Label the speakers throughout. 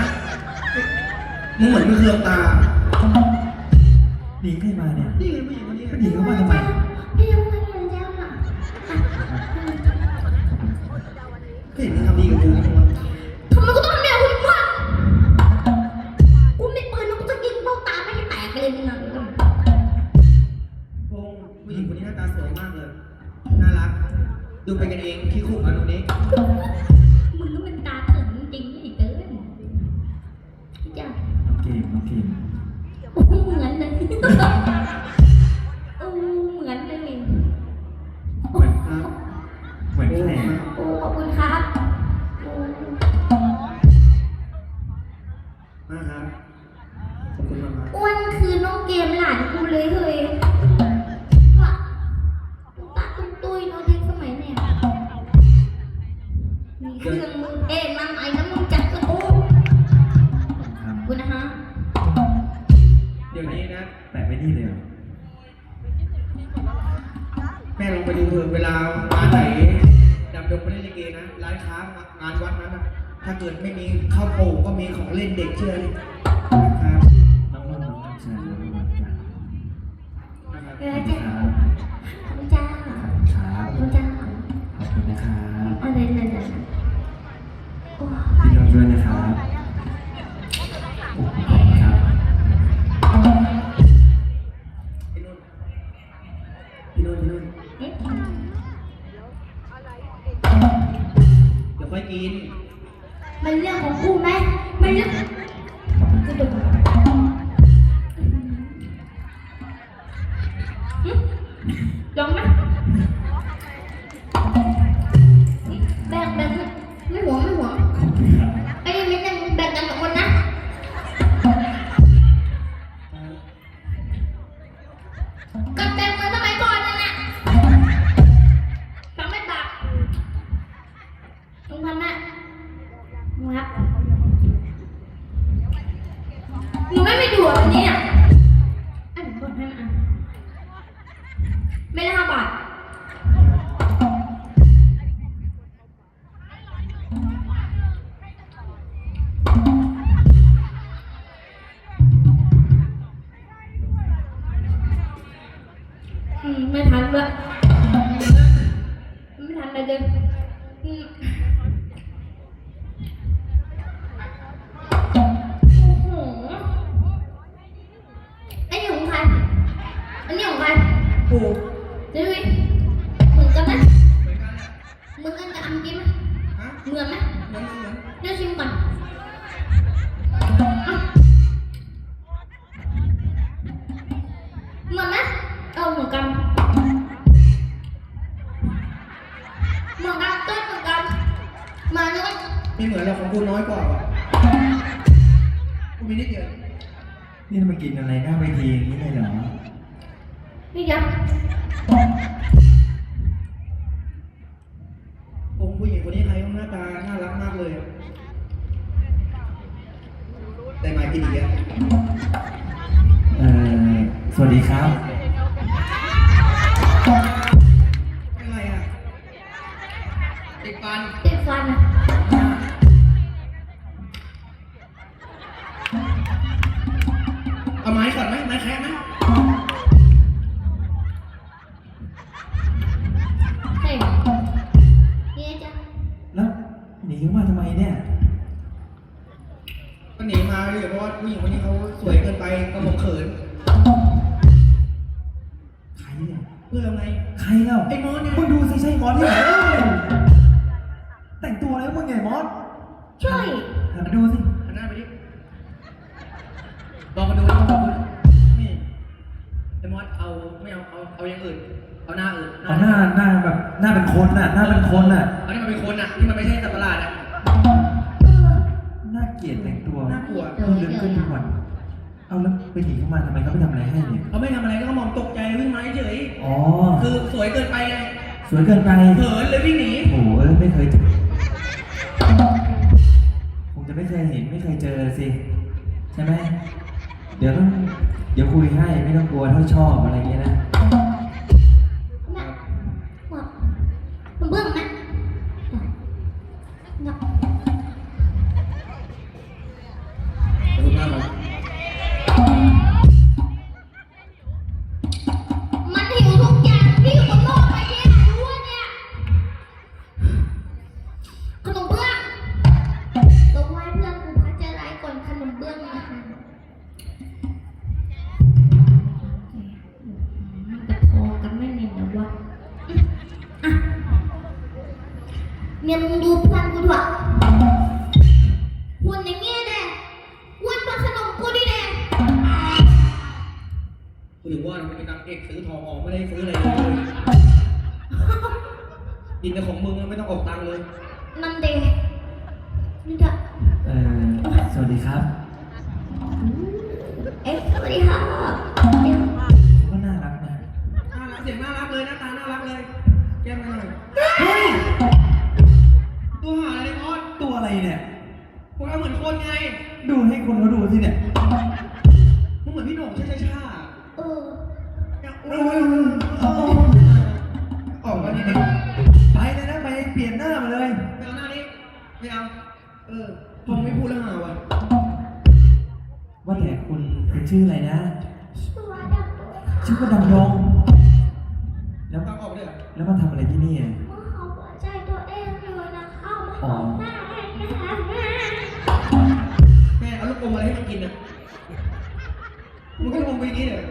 Speaker 1: มนะมึงเหมือนมึงเคืองตา
Speaker 2: หนีใครมาเนี่ย
Speaker 1: นี่ไงผู้หญิงคนนี้
Speaker 2: หนีเข้ามาทำไม
Speaker 3: พี่ยังไม่เห็นแจ้วน่ะ
Speaker 1: ก็เห็นมึงทำดีกับกูนี่วะ
Speaker 3: ทำไมกูต้องทำแบบคุณวะกูมีปืนแล้วกูจะยิงเบ้าตาไม่ให้แตกเลยมึงนะ
Speaker 1: พงผู้หญิงคนนี้หน้าตาสวยมากเลย น่ารัก ดูเป็นกันเอง ขี้ขู่มาตรงนี้
Speaker 3: แปะ
Speaker 2: ไว้นี่เลยเหรอ
Speaker 1: แม่ลองไปดูเถอะเวลาร้านไหนดับดงไปเล่นลิเกนะ ร้านค้างานวัดนั้นนะถ้าเกิดไม่มีข้าวโป่งก็มีของเล่นเด็กเชื่อดินะครับ
Speaker 2: น้องนุ่นน้องกัญชัยน้องนุ่นจ้ะ
Speaker 1: นะครับ
Speaker 3: เออ
Speaker 2: ขอบคุณ
Speaker 3: จ้า
Speaker 2: ครับ
Speaker 3: จ้า
Speaker 2: ครับ
Speaker 3: ขอบคุณจ้า
Speaker 2: ขอบคุณนะครับ
Speaker 3: อะไรนั่นน่ะโอ้
Speaker 2: พี่น้องด้วยนะครับ
Speaker 1: กู
Speaker 3: ดูดิเหมือนกันไหม
Speaker 1: เหมือนกันแหละ
Speaker 3: เหมือนกันกับอันกี้ไหม
Speaker 1: ฮะ
Speaker 3: เหมือนไหม
Speaker 1: เหมือนเหมือน
Speaker 3: เดี๋ยวชิมก่อนอะเหมือนไหมเออเหมือนกันเหมือนกันต้นเหมือนกันมาเนื้อ
Speaker 1: ไม่เหมือนเราของกูน้อยกว่าว่ะกูมีนิดเดียว
Speaker 2: นี่มากินอะไรหน้าเวทีอย่างนี้เลยเหรอ
Speaker 3: นี่ยับ
Speaker 1: องค์ผู้หญิงคนนี้ใครก็หน้าตา น่ารักมากเลยอะแต่หมายกินอีกอะ
Speaker 2: เอ่อสวัสดีครับ
Speaker 1: เข้า
Speaker 2: มาทำไมเนี่ย
Speaker 1: ก็หนีมาเลยเพราะว่าผู้หญิงคนนี้เขาสวยเกินไปก็ผมเขิน
Speaker 2: ใครเนี่ย
Speaker 1: เพื่อนเราไง
Speaker 2: ใครเล่า
Speaker 1: ไอ้มอสเนี่ย
Speaker 2: มึงดูสิใช่มอสที่ไหนแต่งตัวอะไรมึงไงมอส
Speaker 3: ใช่
Speaker 2: หันมาดูสิ
Speaker 1: หันหน้าไปดิบอกมาดูแล้วบอกมาดูนี่ไอ้มอสเอาไม่เอาเอาเอาอย่างอื่นเอาหน้าอื่น
Speaker 2: เอาหน้าหน้าแบบหน้าเป็นคนน่ะหน้าเป็นคนน่ะ
Speaker 1: เอาที่มันเป็นคนอะที่มันไม่ใช่สัตว์ประหลาดอะ
Speaker 3: เออ
Speaker 2: น่าเกลียดแต่งตัว
Speaker 1: น่ากลัว
Speaker 2: เพิ่งเดินขึ้นทุกวันเอาแล้วไปหนีเข้ามาทำไมเขาไปทำอะไรให้เนี่ย
Speaker 1: เขาไม่ทำอะไรก็มองตกใจวิ่งมาเฉย
Speaker 2: อ๋อ
Speaker 1: คือสวยเกินไปไง
Speaker 2: สวยเกินไป
Speaker 1: เขินเลยวิ่งหนี
Speaker 2: โอ้โหเออไม่เคยเจอคงจะไม่เคยเห็นไม่เคยเจอสิ ใช่ไหม เดี๋ยวต้องเดี๋ยวคุยให้ไม่ต้องกลัวถ้าชอบอะไรเงี้ยนะ
Speaker 3: เป็
Speaker 1: นนางเอกซื้อทองออกไม่ได้ซื้ออะไรเลยกินแต่ของมึงมันไม่ต้องออกตังค์เลย
Speaker 3: มันเดนี่เด้อ
Speaker 2: เออสวัสดีครับ
Speaker 3: เอ๊ะสวัสดีค่ะเดี๋ยว
Speaker 2: ก็น่ารักนะ
Speaker 1: น่ารักเสียงน่ารักเลยหน้าตาน่ารักเลย แก้มไม่หน่อยเฮ้ยตัวหาอะไรมอส
Speaker 2: ตัวอะไรเนี่ย
Speaker 1: พวกเราเหมือนคนไง
Speaker 2: ดูให้คนเขาดูสิ
Speaker 1: เนี่ย
Speaker 2: เปลี่ยนหน้ามาเลย
Speaker 1: ไม่เอาหน้านี้ไม่เอา เออพอไม่พูดแล้วหาว่ะ
Speaker 2: ว่าแต่คุณคุณชื่ออะไรนะ
Speaker 3: ชื่อว่าดับด้วยค่ะ
Speaker 2: ชื่อว่าดำดงแล้ว
Speaker 1: ต้องออกเลยเหรอ
Speaker 2: แล้วมาทำอะไรที่นี่อะ
Speaker 3: เมื่อเขาหัวใจตัวเองเลยนะเข้ามาหอมหน้าแม่แม่แม่
Speaker 1: แม่เอาลูกอมอะไรให้มันกินอะมึงก็งงไปอย่างนี้เลย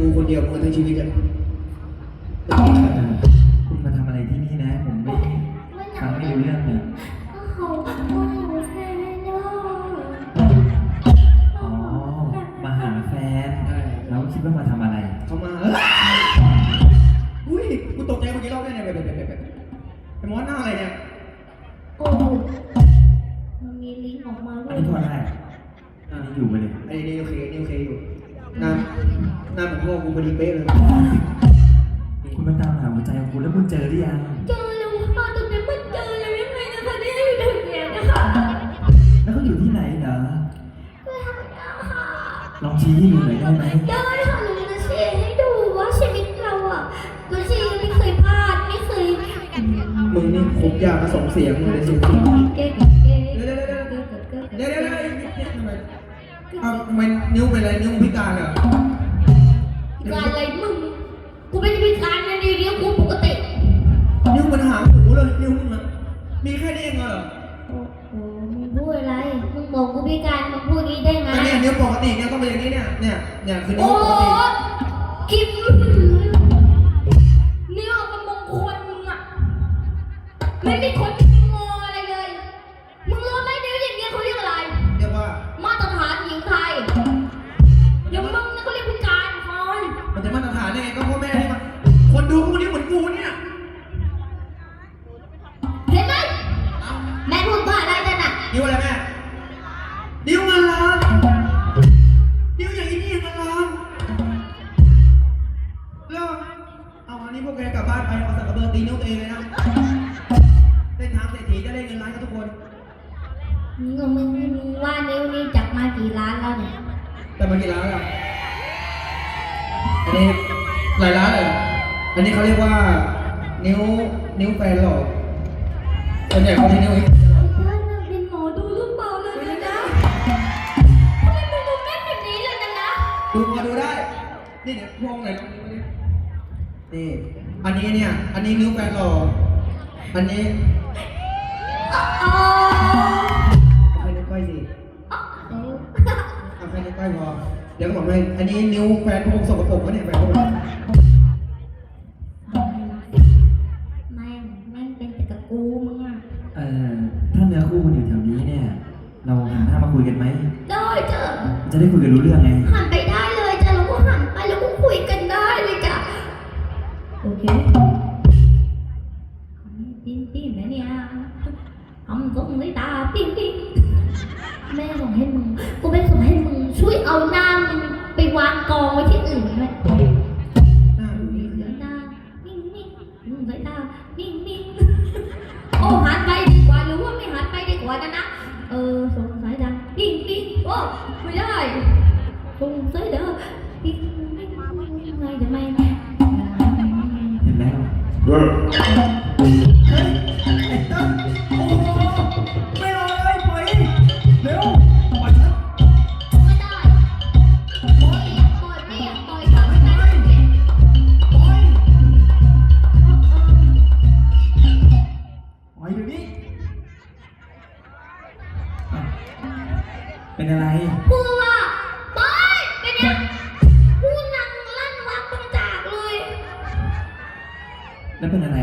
Speaker 3: ก
Speaker 1: ลียดแต่กูคนเดียวมึงทั้งชีวิตอะ
Speaker 2: เออคุณมาทำอะไรที่นี่นะ ผมไม่ฟังไม่รู้เรื่องเลย
Speaker 3: เขาพูดแค่เนาะ
Speaker 2: อ๋อ มาหาแฟนแล้วคิดว่ามาทำอะไร
Speaker 1: เขามาเอ้ยอุ้ยกูตกใจเมื่อกี้รอบแรกเนี่ยแบบแบบแบบแบบไอ้มอสหน้าอะไรเนี่ย พ่อกูพอดีเป๊ะเลย
Speaker 2: คุณมาตามหาหัวใจของคุณแล้วคุณเจอหรือยัง
Speaker 3: เจอแล้วค่ะตอนนี้มันเจอแล้วยังไงนะคะเนี่ยอยู่ตรงเนี้ยนะคะ
Speaker 2: แล้วเขาอยู่ที่ไหนเหรอ
Speaker 3: ก็ทำได้ค่ะ
Speaker 2: ลองชี้ให้ดูหน่อยได้ไหม
Speaker 3: ได้ค่ะหนูจะเชียร์ให้ดูว่าชีวิตเราอะก็ชีไม่เคยพลาดไม่เคย
Speaker 1: มึงนี่คบยากมาสองเสียงมึงเลยเสียงจริง
Speaker 3: เก๊กเก๊ก
Speaker 1: เดี๋ยวเดี๋ยวเดี๋ยว
Speaker 3: เก๊กเก๊กเก๊ก
Speaker 1: เดี๋ยวเดี๋ยวเดี๋ยวทำไมอ้าวทำไมนิ้วเป็นอะไรนิ้วมึงพิการเหรอ
Speaker 3: การอะไรมึง กูไม่ได้พิการนะดีเดียวกูปกติ
Speaker 1: นิ้วมันหางหมูเลยนิ้วมึงอะมีแค่นี้เองเหรอ
Speaker 3: โอ้โหมึงพูดอะไร มึงบอกกูพิการ มึงพูดนี้ได้ไง
Speaker 1: อันนี้นิ้วปกติเนี่ยต้องเป็นอย่างนี้เนี่ย เนี่ย เนี่ยคือนิ้
Speaker 3: โอ้
Speaker 1: วปกติ
Speaker 3: คิม กันน่ะ
Speaker 1: นิ้วอะ
Speaker 3: ไร
Speaker 1: แม่นิ้วเงินล้านนิ้วอย่างนี้นี่เงินล้านแล้วเอาอันนี้พวกแกกลับบ้านไปเอาสักกระเบือตีนิ้วตัวเองเลยนะเส้นทางเศรษฐีจะได้เงินล้านกันทุกคน
Speaker 3: มึงมึงมึงว่านิ้วนี่จับมากี่ล้านแล้วเนี่ย
Speaker 1: แต่มากี่ล้านอะอันนี้หลายล้านเลยเหรออันนี้เขาเรียกว่า นิ้วนิ้วแฟนหรอส่วนใหญ่เขาใช้นิ้ว นี่
Speaker 3: เดี๋ย
Speaker 1: วพวงไหนลองนิ้วมาดินี่ อันนี้เนี่ย อันนี้นิ้วแฟนหล่ออันนี้
Speaker 3: อ๋อ
Speaker 1: เอาแค่นิ้วก้อยสิ
Speaker 3: เออ
Speaker 1: เอาแค่นิ้วก้อยพอเดี๋ยวก็บอกให้อันนี้นิ้วแฟนพวกสกปรกวะเนี่ยแฟนพวก
Speaker 3: แม่งแม่งเป็นแต่กับกูมึงอะ
Speaker 2: เอ่อถ้าเนื้อคู่มันอยู่แถวนี้เนี่ย เราหันหน้ามาคุยกันไหม
Speaker 3: ได้จ้ะ
Speaker 2: จะได้คุยกันรู้เรื่องไง
Speaker 3: หันไป โอเคปิ้งปิ้งนะเนี่ยทำก็ไม่ตาปิ้งปิ้งแม่บอกให้มึงกูไม่ส่งให้มึงช่วยเอาหน้ามึงไป
Speaker 2: Thank you. แล้ว
Speaker 1: เป็น
Speaker 3: อะ
Speaker 2: ไร